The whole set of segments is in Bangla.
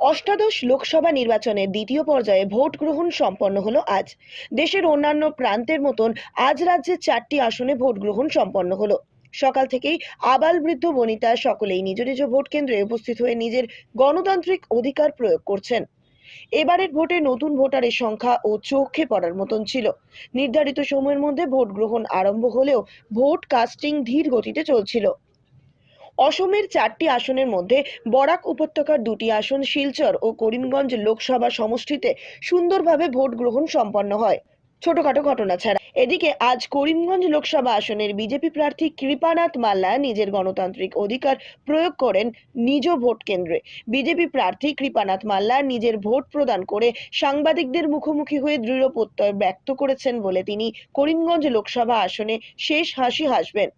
অষ্টাদশ লোকসভা নির্বাচনের দ্বিতীয় পর্যায়ে ভোট গ্রহণ সম্পন্ন হলো আজ। দেশের অন্যান্য প্রান্তের মতন আজ রাজ্যে চারটি আসনে ভোট গ্রহণ সম্পন্ন হলো। সকাল থেকেই আবাল বৃদ্ধ বনিতা সকলেই নিজ নিজ ভোট কেন্দ্রে উপস্থিত হয়ে নিজের গণতান্ত্রিক অধিকার প্রয়োগ করছেন। এবারের ভোটে নতুন ভোটারের সংখ্যা ও চোখে পড়ার মতন ছিল। নির্ধারিত সময়ের মধ্যে ভোট গ্রহণ আরম্ভ হলেও ভোট কাস্টিং ধীর গতিতে চলছিল। অসমের চারটি আসনের মধ্যে বরাক উপত্যকার দুটি আসন শিলচর ও করিমগঞ্জ লোকসভা সমষ্টিতে সুন্দরভাবে ভোট গ্রহণ সম্পন্ন হয়। ছোটখাটো ঘটনা ছাড়া। এদিকে আজ করিমগঞ্জ লোকসভা আসনের বিজেপি প্রার্থী কৃপানাথ মাল্লা নিজের গণতান্ত্রিক অধিকার প্রয়োগ করেন নিজ ভোট কেন্দ্রে। বিজেপি প্রার্থী কৃপানাথ মাল্লা নিজের ভোট প্রদান করে সাংবাদিকদের মুখোমুখি হয়ে দৃঢ় প্রত্যয় ব্যক্ত করেছেন বলে তিনি করিমগঞ্জ লোকসভা আসনে শেষ হাসি হাসবেন।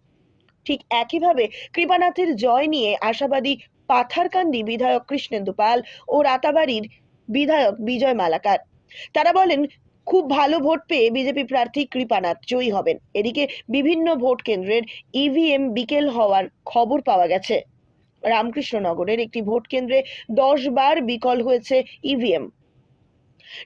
ঠিক একইভাবে কৃপানাথের জয় নিয়ে আশাবাদী পাথারকান্দি বিধায়ক কৃষ্ণেন্দু পাল ও রাতাবাড়ির বিধায়ক বিজয় মালাকার। তারা বলেন, খুব ভালো ভোট পেয়ে বিজেপি প্রার্থী কৃপানাথ জয়ী হবেন। এদিকে বিভিন্ন ভোট কেন্দ্রের ইভিএম বিকেল হওয়ার খবর পাওয়া গেছে। রামকৃষ্ণনগরের একটি ভোট কেন্দ্রে দশ বার বিকল হয়েছে ইভিএম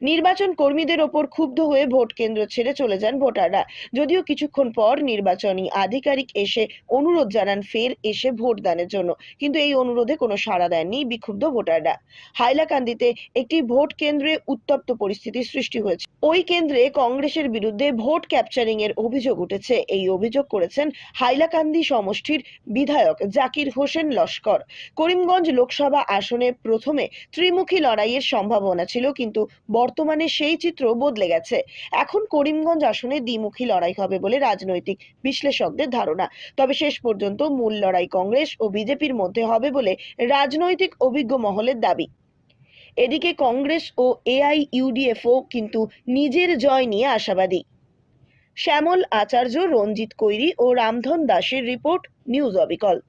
নির্বাচন কর্মীদের ওপর ক্ষুব্ধ হয়ে ভোট কেন্দ্র ছেড়ে চলে যান ভোটাররা। যদিও কিছুক্ষণ পর নির্বাচনী আধিকারিক এসে অনুরোধ জানান ফের এসে ভোট দানের জন্য। কিন্তু এই অনুরোধে কোনো সাড়া দেননি বিক্ষুব্ধ ভোটাররা। হাইলাকান্দিতে একটি ভোট কেন্দ্রে উত্তপ্ত পরিস্থিতির সৃষ্টি হয়েছে। ওই কেন্দ্রে কংগ্রেসের বিরুদ্ধে ভোট ক্যাপচারিং এর অভিযোগ উঠেছে। এই অভিযোগ করেছেন হাইলাকান্দি সমষ্টির বিধায়ক জাকির হোসেন লস্কর। করিমগঞ্জ লোকসভা আসনে প্রথমে ত্রিমুখী লড়াইয়ের সম্ভাবনা ছিল, কিন্তু বর্তমানে সেই চিত্র বদলে গেছে। এখন করিমগঞ্জ আসনে দ্বিমুখী লড়াই হবে বলে রাজনৈতিক বিশ্লেষকদের ধারণা। তবে শেষ পর্যন্ত মূল লড়াই কংগ্রেস ও বিজেপির মধ্যে হবে বলে রাজনৈতিক অভিজ্ঞ মহলের দাবি। এদিকে কংগ্রেস ও এআইইউডিএফও কিন্তু নিজের জয় নিয়ে আশাবাদী। শ্যামল আচার্য, রঞ্জিত কৈরি ও রামধন দাসের রিপোর্ট, নিউজ অবিকল।